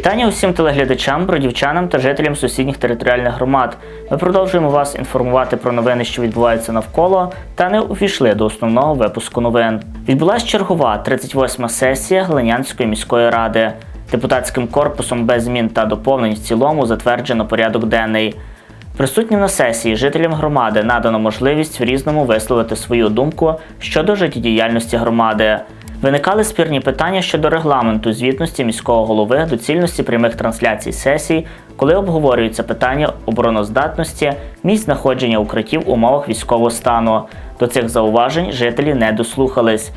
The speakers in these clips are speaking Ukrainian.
Вітання усім телеглядачам, бродівчанам та жителям сусідніх територіальних громад. Ми продовжуємо вас інформувати про новини, що відбуваються навколо, та не увійшли до основного випуску новин. Відбулася чергова 38-ма сесія Глинянської міської ради. Депутатським корпусом без змін та доповнень в цілому затверджено порядок денний. Присутнім на сесії жителям громади надано можливість в різному висловити свою думку щодо життєдіяльності громади. Виникали спірні питання щодо регламенту звітності міського голови, доцільності прямих трансляцій сесій, коли обговорюються питання обороноздатності, місць знаходження укриттів в умовах військового стану. До цих зауважень жителі не дослухались.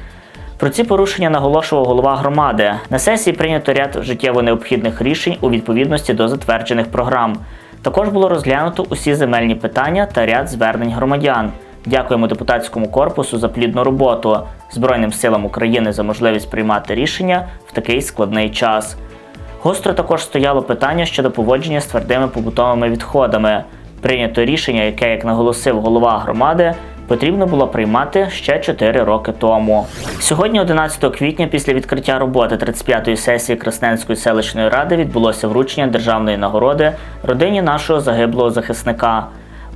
Про ці порушення наголошував голова громади. На сесії прийнято ряд життєво необхідних рішень у відповідності до затверджених програм. Також було розглянуто усі земельні питання та ряд звернень громадян. Дякуємо депутатському корпусу за плідну роботу, Збройним силам України за можливість приймати рішення в такий складний час. Гостро також стояло питання щодо поводження з твердими побутовими відходами. Прийнято рішення, яке, як наголосив голова громади, потрібно було приймати ще 4 роки тому. Сьогодні, 11 квітня, після відкриття роботи 35-ї сесії Красненської селищної ради відбулося вручення державної нагороди родині нашого загиблого захисника.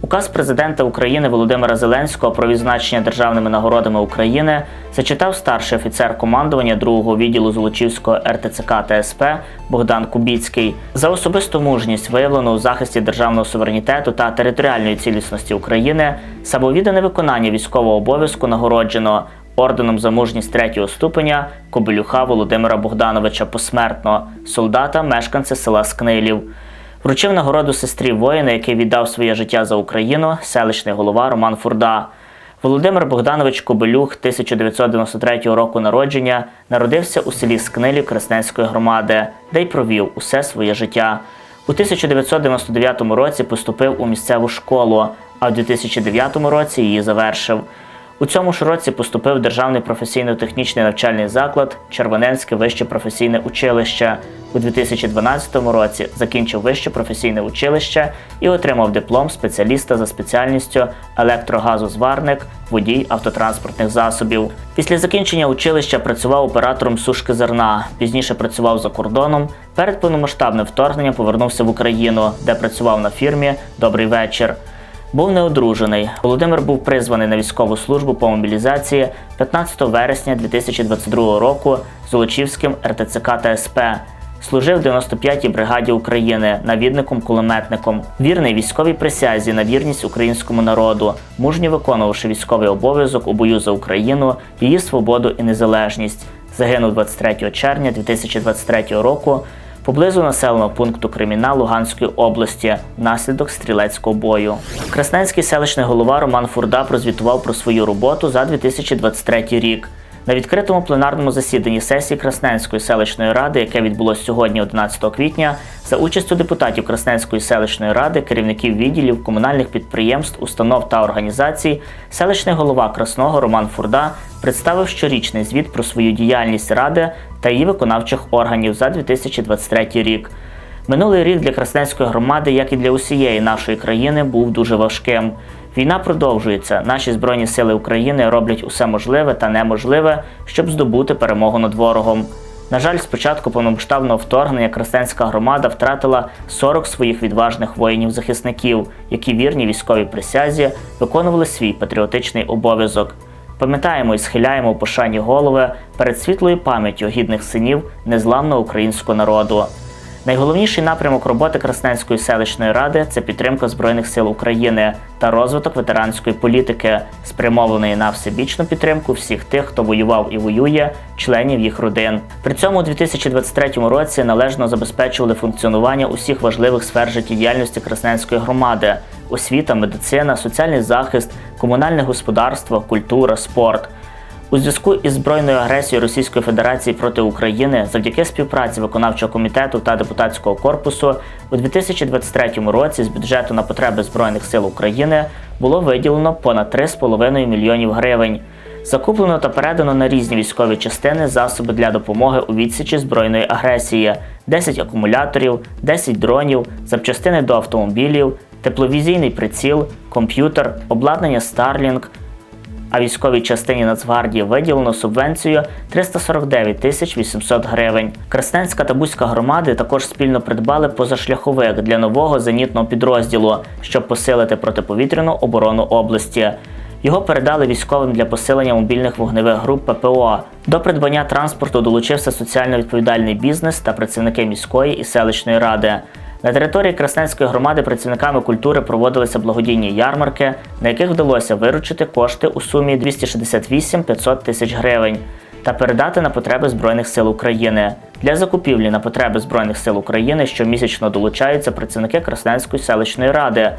Указ президента України Володимира Зеленського про відзначення державними нагородами України зачитав старший офіцер командування другого відділу Золочівського РТЦК та СП Богдан Кубіцький за особисту мужність, виявлену у захисті державного суверенітету та територіальної цілісності України, самовіддане виконання військового обов'язку нагороджено орденом за мужність третього ступеня Кобелюха Володимира Богдановича посмертно, солдата, мешканця села Скнилів. Вручив нагороду сестрі воїна, який віддав своє життя за Україну, селищний голова Роман Фурда. Володимир Богданович Кобелюх 1993 року народження народився у селі Скнилі Красненської громади, де й провів усе своє життя. У 1999 році поступив у місцеву школу, а в 2009 році її завершив. У цьому ж році поступив Державний професійно-технічний навчальний заклад Червоненське вище професійне училище. У 2012 році закінчив вище професійне училище і отримав диплом спеціаліста за спеціальністю електрогазозварник, водій автотранспортних засобів. Після закінчення училища працював оператором сушки зерна. Пізніше працював за кордоном. Перед повномасштабним вторгненням повернувся в Україну, де працював на фірмі Добрий вечір. Був неодружений. Володимир був призваний на військову службу по мобілізації 15 вересня 2022 року Золочівським РТЦК та СП. Служив в 95-й бригаді України навідником-кулеметником, вірний військовій присязі на вірність українському народу, мужньо виконувавши військовий обов'язок у бою за Україну, її свободу і незалежність. Загинув 23 червня 2023 року поблизу населеного пункту Креміна Луганської області внаслідок стрілецького бою. Красненський селищний голова Роман Фурда прозвітував про свою роботу за 2023 рік. На відкритому пленарному засіданні сесії Красненської селищної ради, яке відбулося сьогодні, 11 квітня, за участю депутатів Красненської селищної ради, керівників відділів комунальних підприємств, установ та організацій, селищний голова Красного Роман Фурда представив щорічний звіт про свою діяльність ради та її виконавчих органів за 2023 рік. Минулий рік для Красненської громади, як і для усієї нашої країни, був дуже важким. Війна продовжується. Наші збройні сили України роблять усе можливе та неможливе, щоб здобути перемогу над ворогом. На жаль, з початку повномасштабного вторгнення Красненська громада втратила 40 своїх відважних воїнів-захисників, які вірні військовій присязі виконували свій патріотичний обов'язок. Пам'ятаємо і схиляємо пошані голови перед світлою пам'яттю гідних синів незламного українського народу. Найголовніший напрямок роботи Красненської селищної ради це підтримка Збройних сил України та розвиток ветеранської політики, спрямованої на всебічну підтримку всіх тих, хто воював і воює, членів їх родин. При цьому у 2023 році належно забезпечували функціонування усіх важливих сфер життєдіяльності Красненської громади: освіта, медицина, соціальний захист, комунальне господарство, культура, спорт. У зв'язку із збройною агресією Російської Федерації проти України завдяки співпраці виконавчого комітету та депутатського корпусу у 2023 році з бюджету на потреби Збройних сил України було виділено понад 3,5 мільйонів гривень. Закуплено та передано на різні військові частини засоби для допомоги у відсічі збройної агресії: 10 акумуляторів, 10 дронів, запчастини до автомобілів, тепловізійний приціл, комп'ютер, обладнання Starlink – а військовій частині Нацгвардії виділено субвенцію 349 тисяч 800 гривень. Красненська та Бузька громади також спільно придбали позашляховик для нового зенітного підрозділу, щоб посилити протиповітряну оборону області. Його передали військовим для посилення мобільних вогневих груп ППО. До придбання транспорту долучився соціально відповідальний бізнес та працівники міської і селищної ради. На території Красненської громади працівниками культури проводилися благодійні ярмарки, на яких вдалося виручити кошти у сумі 268 500 тисяч гривень та передати на потреби Збройних сил України. Для закупівлі на потреби Збройних сил України щомісячно долучаються працівники Красненської селищної ради.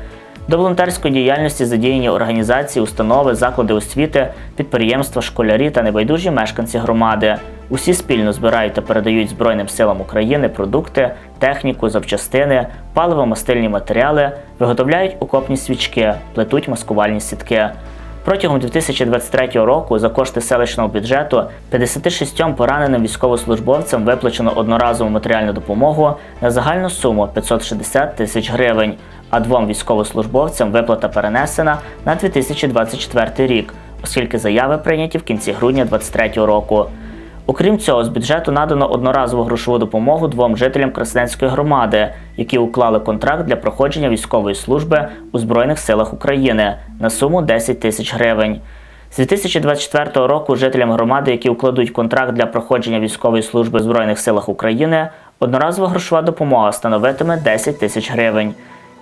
До волонтерської діяльності задіяні організації, установи, заклади освіти, підприємства, школярі та небайдужі мешканці громади. Усі спільно збирають та передають Збройним силам України продукти, техніку, запчастини, паливо-мастильні матеріали, виготовляють окопні свічки, плетуть маскувальні сітки. Протягом 2023 року за кошти селищного бюджету 56 пораненим військовослужбовцям виплачено одноразову матеріальну допомогу на загальну суму 560 тисяч гривень, а двом військовослужбовцям виплата перенесена на 2024 рік, оскільки заяви прийняті в кінці грудня 2023 року. Окрім цього, з бюджету надано одноразову грошову допомогу двом жителям Красненської громади, які уклали контракт для проходження військової служби у Збройних силах України на суму 10 тисяч гривень. З 2024 року жителям громади, які укладуть контракт для проходження військової служби в Збройних силах України, одноразова грошова допомога становитиме 10 тисяч гривень.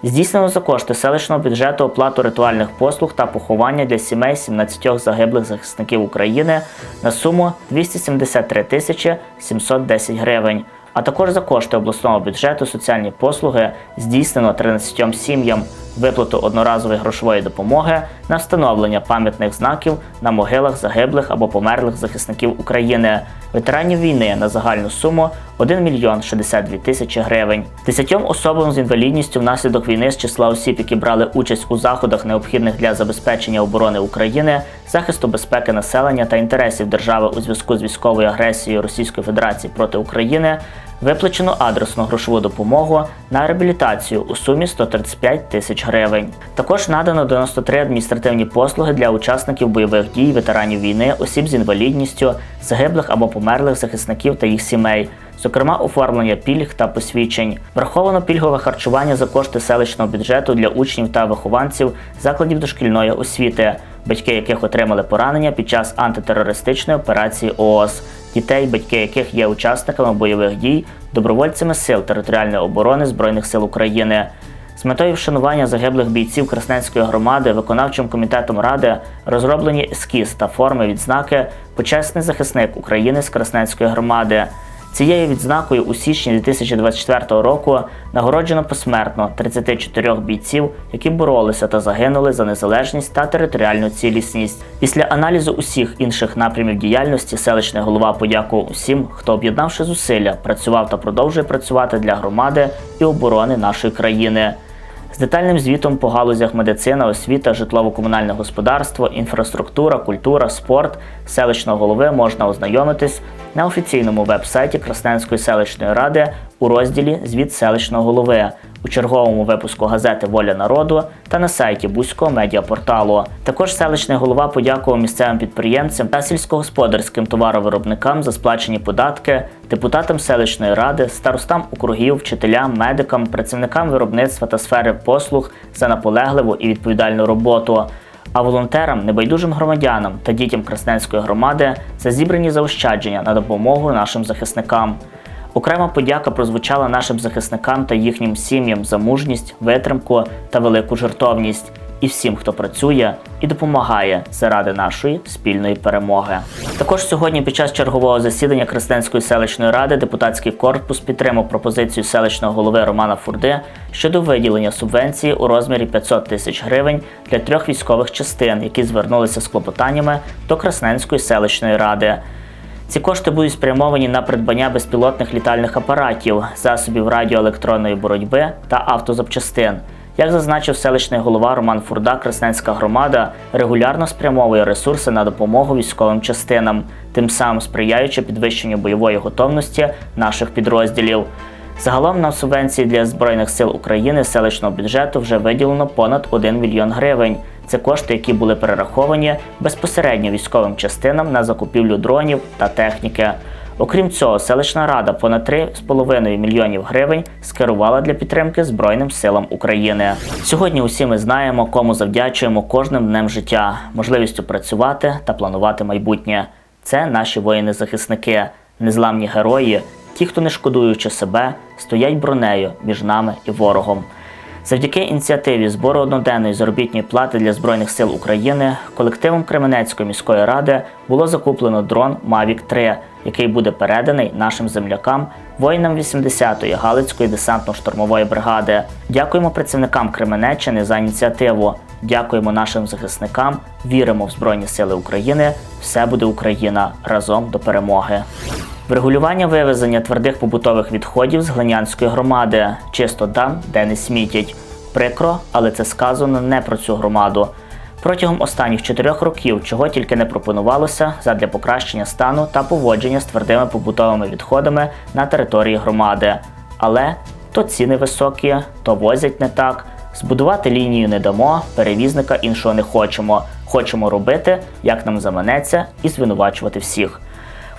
Здійснено за кошти селищного бюджету оплату ритуальних послуг та поховання для сімей 17 загиблих захисників України на суму 273 тисячі 710 гривень. А також за кошти обласного бюджету соціальні послуги здійснено 13 сім'ям виплату одноразової грошової допомоги на встановлення пам'ятних знаків на могилах загиблих або померлих захисників України, ветеранів війни на загальну суму 1 мільйон 62 тисячі гривень. Десятьом особам з інвалідністю внаслідок війни з числа осіб, які брали участь у заходах, необхідних для забезпечення оборони України, захисту безпеки населення та інтересів держави у зв'язку з військовою агресією Російської Федерації проти України. Виплачено адресну грошову допомогу на реабілітацію у сумі 135 тисяч гривень. Також надано 93 адміністративні послуги для учасників бойових дій, ветеранів війни, осіб з інвалідністю, загиблих або померлих захисників та їх сімей. Зокрема, оформлення пільг та посвідчень. Враховано пільгове харчування за кошти селищного бюджету для учнів та вихованців закладів дошкільної освіти, батьки яких отримали поранення під час антитерористичної операції ООС дітей, батьки яких є учасниками бойових дій, добровольцями сил територіальної оборони Збройних сил України. З метою вшанування загиблих бійців Красненської громади виконавчим комітетом ради розроблені ескіз та форми відзнаки Почесний захисник України з Красненської громади. Цією відзнакою у січні 2024 року нагороджено посмертно 34 бійців, які боролися та загинули за незалежність та територіальну цілісність. Після аналізу усіх інших напрямів діяльності селищний голова подякував усім, хто об'єднавши зусилля, працював та продовжує працювати для громади і оборони нашої країни. З детальним звітом по галузях медицина, освіта, житлово-комунальне господарство, інфраструктура, культура, спорт селищного голови можна ознайомитись на офіційному веб-сайті Красненської селищної ради у розділі Звіт селищного голови у черговому випуску газети Воля народу та на сайті Бузького медіапорталу. Також селищний голова подякував місцевим підприємцям та сільськогосподарським товаровиробникам за сплачені податки, депутатам селищної ради, старостам округів, вчителям, медикам, працівникам виробництва та сфери послуг за наполегливу і відповідальну роботу. А волонтерам, небайдужим громадянам та дітям Красненської громади за зібрані заощадження на допомогу нашим захисникам. Окрема подяка прозвучала нашим захисникам та їхнім сім'ям за мужність, витримку та велику жертовність і всім, хто працює і допомагає заради нашої спільної перемоги. Також сьогодні, під час чергового засідання Крестенської селищної ради, депутатський корпус підтримав пропозицію селищного голови Романа Фурди щодо виділення субвенції у розмірі 500 тисяч гривень для трьох військових частин, які звернулися з клопотаннями до Красненської селищної ради. Ці кошти будуть спрямовані на придбання безпілотних літальних апаратів, засобів радіоелектронної боротьби та автозапчастин. Як зазначив селищний голова Роман Фурда, Красненська громада регулярно спрямовує ресурси на допомогу військовим частинам, тим самим сприяючи підвищенню бойової готовності наших підрозділів. Загалом на субвенції для Збройних сил України селищного бюджету вже виділено понад 1 мільйон гривень. Це кошти, які були перераховані безпосередньо військовим частинам на закупівлю дронів та техніки. Окрім цього, селищна рада понад 3,5 мільйонів гривень скерувала для підтримки Збройним силам України. Сьогодні усі ми знаємо, кому завдячуємо кожним днем життя, можливістю працювати та планувати майбутнє. Це наші воїни-захисники, незламні герої, ті, хто не шкодуючи себе, стоять бронею між нами і ворогом. Завдяки ініціативі збору одноденної заробітної плати для Збройних сил України колективом Кременецької міської ради було закуплено дрон Mavic 3, який буде переданий нашим землякам, воїнам 80-ї Галицької десантно-штурмової бригади. Дякуємо працівникам Кременеччини за ініціативу. Дякуємо нашим захисникам. Віримо в Збройні Сили України. Все буде Україна разом до перемоги. Врегулювання вивезення твердих побутових відходів з глинянської громади, чисто там, де не смітять. Прикро, але це сказано не про цю громаду. Протягом останніх чотирьох років чого тільки не пропонувалося задля покращення стану та поводження з твердими побутовими відходами на території громади. Але то ціни високі, то возять не так. Збудувати лінію не дамо, перевізника іншого не хочемо. Хочемо робити, як нам заманеться, і звинувачувати всіх.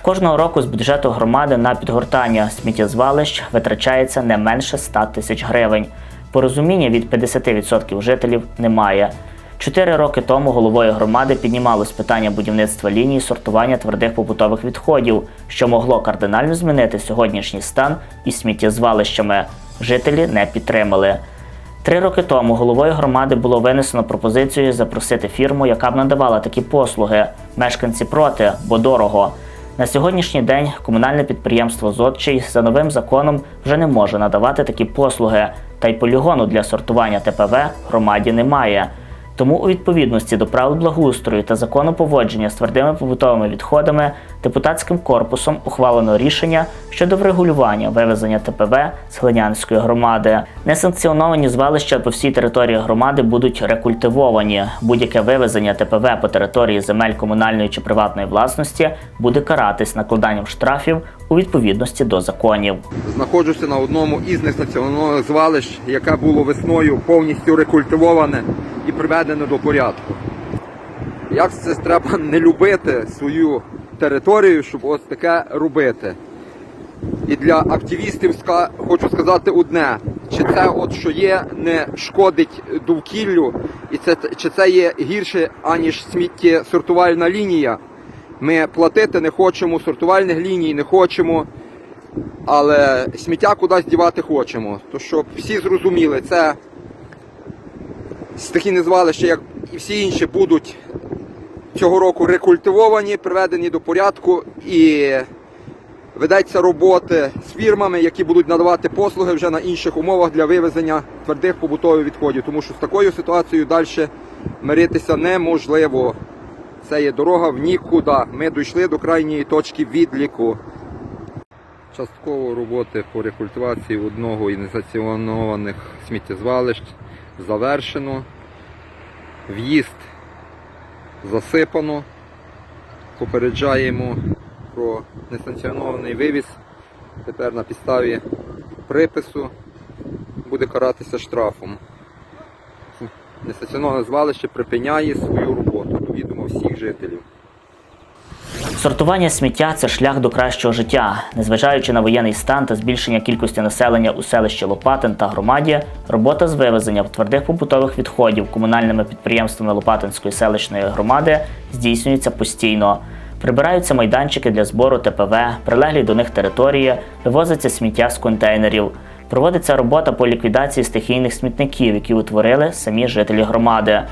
Кожного року з бюджету громади на підгортання сміттєзвалищ витрачається не менше 100 тисяч гривень. Порозуміння від 50% жителів немає. Чотири роки тому головою громади піднімалось питання будівництва лінії сортування твердих побутових відходів, що могло кардинально змінити сьогоднішній стан із сміттєзвалищами. Жителі не підтримали. Три роки тому головою громади було винесено пропозицію запросити фірму, яка б надавала такі послуги. Мешканці проти, бо дорого. На сьогоднішній день комунальне підприємство Зодчий за новим законом вже не може надавати такі послуги, та й полігону для сортування ТПВ громаді немає. Тому у відповідності до правил благоустрою та закону поводження з твердими побутовими відходами депутатським корпусом ухвалено рішення щодо врегулювання вивезення ТПВ з Глинянської громади. Несанкціоновані звалища по всій території громади будуть рекультивовані. Будь-яке вивезення ТПВ по території земель комунальної чи приватної власності буде каратись накладанням штрафів у відповідності до законів. Знаходжуся на одному із нестаціонарних звалищ, яке було весною повністю рекультивоване і приведене до порядку. Як це треба не любити свою територію, щоб ось таке робити? І для активістів хочу сказати одне: чи це от що є, не шкодить довкіллю, і це чи це є гірше, аніж сміттєсортувальна лінія. Ми платити не хочемо, сортувальних ліній не хочемо, але сміття кудись дівати хочемо. То щоб всі зрозуміли, це такі звалища, як і всі інші, будуть цього року рекультивовані, приведені до порядку і ведеться роботи з фірмами, які будуть надавати послуги вже на інших умовах для вивезення твердих побутових відходів. Тому що з такою ситуацією далі миритися неможливо. Це є дорога в нікуди. Ми дійшли до крайньої точки відліку. Частково роботи по рекультивації одного із несанкціонованих сміттєзвалищ завершено. В'їзд засипано. Попереджаємо про несанкціонований вивіз. Тепер на підставі припису буде каратися штрафом. Несанкціоноване звалище припиняє свою роботу до відома всіх жителів. Сортування сміття це шлях до кращого життя. Незважаючи на воєнний стан та збільшення кількості населення у селищі Лопатин та громаді, робота з вивезення твердих побутових відходів комунальними підприємствами Лопатинської селищної громади здійснюється постійно. Прибираються майданчики для збору ТПВ, прилеглі до них території, вивозиться сміття з контейнерів. Проводиться робота по ліквідації стихійних смітників, які утворили самі жителі громади.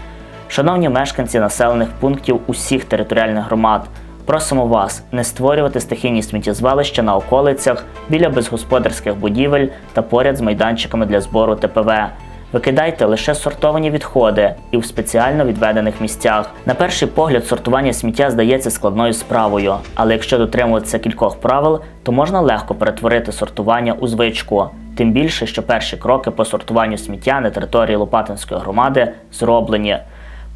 Шановні мешканці населених пунктів усіх територіальних громад, просимо вас не створювати стихійні сміттєзвалища на околицях біля безгосподарських будівель та поряд з майданчиками для збору ТПВ. Викидайте лише сортовані відходи і в спеціально відведених місцях. На перший погляд, сортування сміття здається складною справою, але якщо дотримуватися кількох правил, то можна легко перетворити сортування у звичку. Тим більше, що перші кроки по сортуванню сміття на території Лопатинської громади зроблені.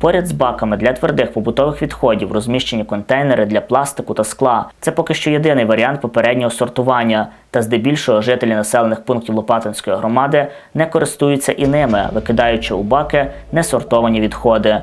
Поряд з баками для твердих побутових відходів розміщені контейнери для пластику та скла. Це поки що єдиний варіант попереднього сортування. Та здебільшого жителі населених пунктів Лопатинської громади не користуються і ними, викидаючи у баки несортовані відходи.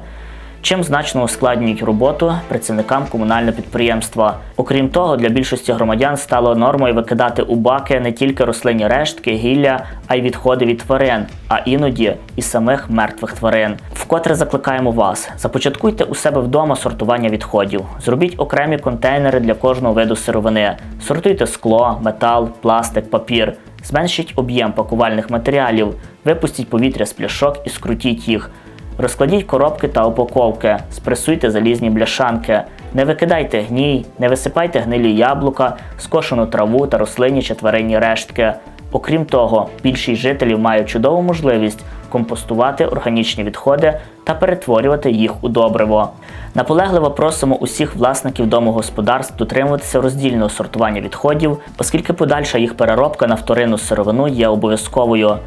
Чим значно ускладнюють роботу працівникам комунального підприємства. Окрім того, для більшості громадян стало нормою викидати у баки не тільки рослинні рештки, гілля, а й відходи від тварин, а іноді і самих мертвих тварин. Вкотре закликаємо вас: започаткуйте у себе вдома сортування відходів. Зробіть окремі контейнери для кожного виду сировини. Сортуйте скло, метал, пластик, папір. Зменшіть об'єм пакувальних матеріалів, випустіть повітря з пляшок і скрутіть їх. Розкладіть коробки та упаковки, спресуйте залізні бляшанки, не викидайте гній, не висипайте гнилі яблука, скошену траву та рослинні чи тваринні рештки. Окрім того, більшість жителів мають чудову можливість компостувати органічні відходи та перетворювати їх у добриво. Наполегливо просимо усіх власників домогосподарств дотримуватися роздільного сортування відходів, оскільки подальша їх переробка на вторинну сировину є обов'язковою.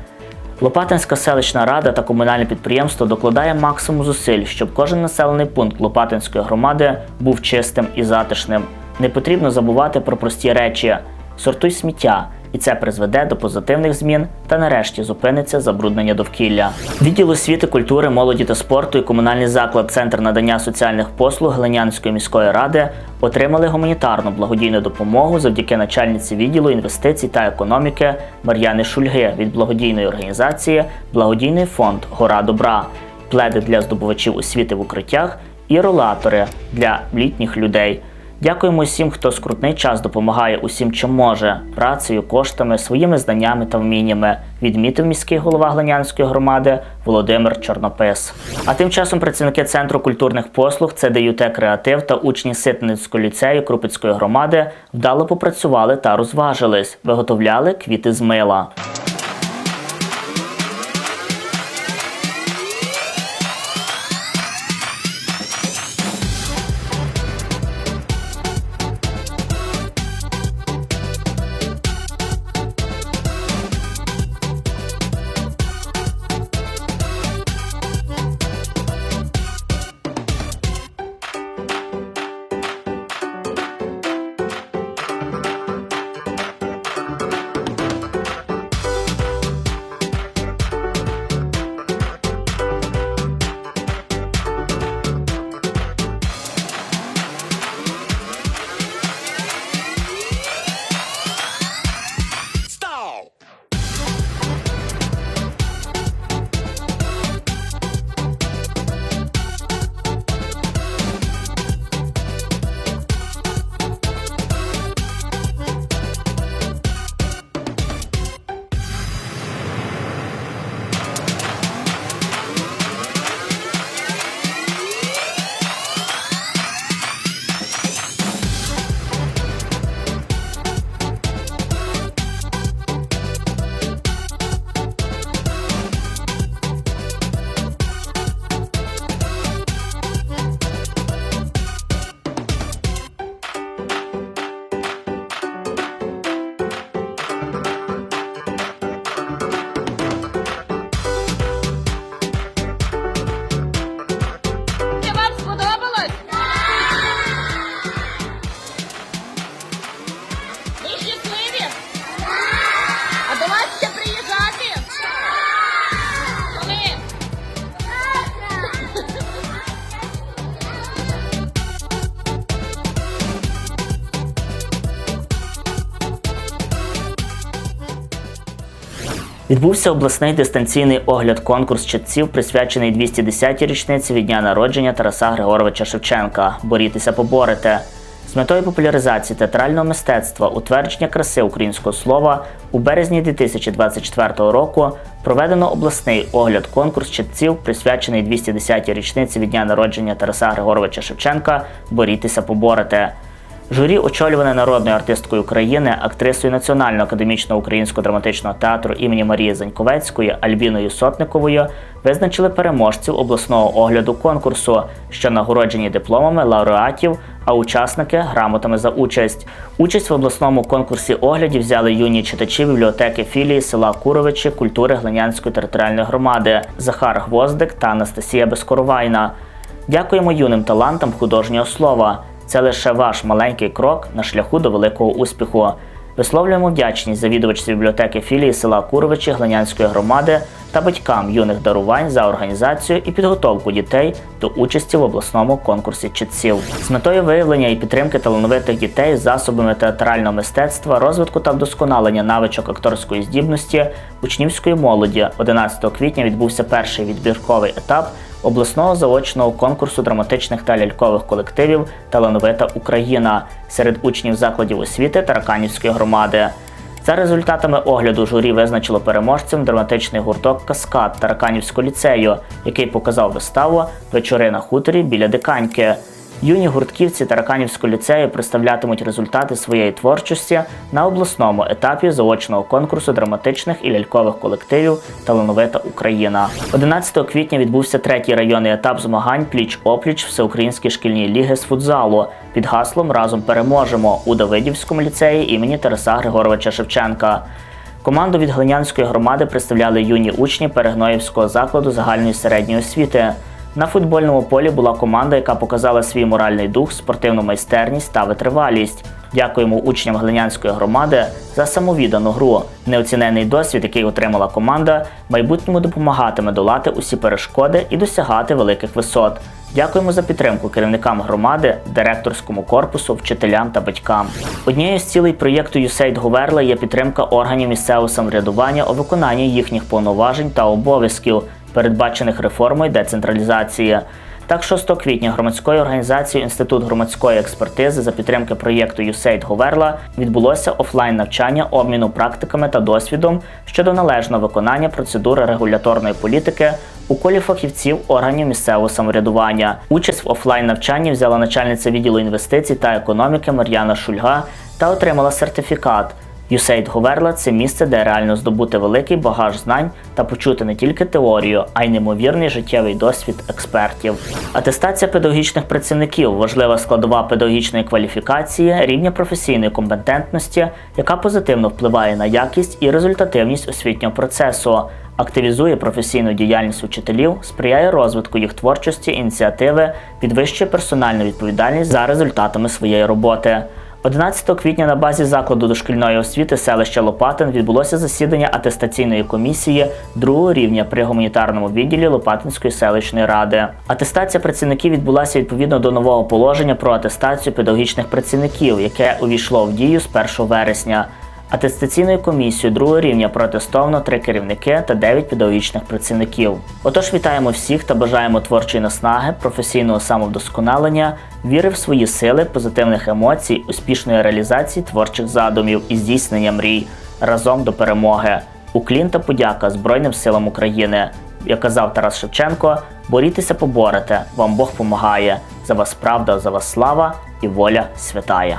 Лопатинська селищна рада та комунальне підприємство докладає максимум зусиль, щоб кожен населений пункт Лопатинської громади був чистим і затишним. Не потрібно забувати про прості речі: сортуй сміття, і це призведе до позитивних змін та нарешті зупиниться забруднення довкілля. Відділ освіти, культури, молоді та спорту і комунальний заклад Центр надання соціальних послуг Глинянської міської ради отримали гуманітарну благодійну допомогу завдяки начальниці відділу інвестицій та економіки Мар'яни Шульги від благодійної організації Благодійний фонд Гора Добра, пледи для здобувачів освіти в укриттях і ролатори для літніх людей. Дякуємо всім, хто скрутний час допомагає усім, чим може, працею, коштами, своїми знаннями та вміннями, відмітив міський голова Глинянської громади Володимир Чорнопис. А тим часом працівники Центру культурних послуг ЦДЮТ Креатив та учні Ситницького ліцею Крупицької громади вдало попрацювали та розважились, виготовляли квіти з мила. Відбувся обласний дистанційний огляд конкурс читців, присвячений 210-й річниці від дня народження Тараса Григоровича Шевченка. Борітеся, поборете. З метою популяризації театрального мистецтва, утвердження краси українського слова у березні 2024 року проведено обласний огляд конкурс читців, присвячений 210-й річниці від дня народження Тараса Григоровича Шевченка. Борітеся, поборете. Журі, очолюване народною артисткою України, актрисою Національного академічного українського драматичного театру імені Марії Заньковецької Альбіною Сотниковою, визначили переможців обласного огляду конкурсу, що нагороджені дипломами лауреатів, а учасники грамотами за участь. Участь в обласному конкурсі оглядів взяли юні читачі бібліотеки філії села Куровичі культури Глинянської територіальної громади Захар Гвоздик та Анастасія Безкоровайна. Дякуємо юним талантам художнього слова. Це лише ваш маленький крок на шляху до великого успіху. Висловлюємо вдячність завідувачці бібліотеки філії села Куровичі Глинянської громади та батькам юних дарувань за організацію і підготовку дітей до участі в обласному конкурсі читців з метою виявлення і підтримки талановитих дітей засобами театрального мистецтва, розвитку та вдосконалення навичок акторської здібності учнівської молоді. 11 квітня відбувся перший відбірковий етап обласного заочного конкурсу драматичних та лялькових колективів Талановита Україна серед учнів закладів освіти Тараканівської громади. За результатами огляду журі визначило переможцем драматичний гурток Каскад Тараканівського ліцею, який показав виставу Вечори на хуторі біля диканьки. Юні гуртківці Тараканівського ліцею представлятимуть результати своєї творчості на обласному етапі заочного конкурсу драматичних і лялькових колективів Талановита Україна. 11 квітня відбувся третій районний етап змагань пліч-опліч Всеукраїнської шкільні ліги з футзалу під гаслом Разом переможемо у Давидівському ліцеї імені Тараса Григоровича Шевченка. Команду від Глинянської громади представляли юні учні Перегноївського закладу загальної середньої освіти. На футбольному полі була команда, яка показала свій моральний дух, спортивну майстерність та витривалість. Дякуємо учням Глинянської громади за самовіддану гру. Неоцінений досвід, який отримала команда, майбутньому допомагатиме долати усі перешкоди і досягати великих висот. Дякуємо за підтримку керівникам громади, директорському корпусу, вчителям та батькам. Однією з цілей проєкту USAID Говерла є підтримка органів місцевого самоврядування у виконанні їхніх повноважень та обов'язків, передбачених реформою децентралізації. Так, 6 квітня громадською організацією Інститут громадської експертизи за підтримки проєкту USAID Говерла відбулося офлайн навчання обміну практиками та досвідом щодо належного виконання процедури регуляторної політики у колі фахівців органів місцевого самоврядування. Участь в офлайн навчанні взяла начальниця відділу інвестицій та економіки Мар'яна Шульга та отримала сертифікат. USAID Говерла це місце, де реально здобути великий багаж знань та почути не тільки теорію, а й неймовірний життєвий досвід експертів. Атестація педагогічних працівників важлива складова педагогічної кваліфікації, рівня професійної компетентності, яка позитивно впливає на якість і результативність освітнього процесу. Активізує професійну діяльність учителів, сприяє розвитку їх творчості, ініціативи, підвищує персональну відповідальність за результатами своєї роботи. 11 квітня на базі закладу дошкільної освіти селища Лопатин відбулося засідання атестаційної комісії другого рівня при гуманітарному відділі Лопатинської селищної ради. Атестація працівників відбулася відповідно до нового положення про атестацію педагогічних працівників, яке увійшло в дію з 1 вересня. Атестаційною комісією другого рівня протестовано три керівники та дев'ять педагогічних працівників. Отож, вітаємо всіх та бажаємо творчої наснаги, професійного самовдосконалення, віри в свої сили, позитивних емоцій, успішної реалізації творчих задумів і здійснення мрій разом до перемоги. Уклін та подяка Збройним силам України. Як казав Тарас Шевченко, борітеся поборете, вам Бог помагає. За вас правда, за вас слава і воля святая.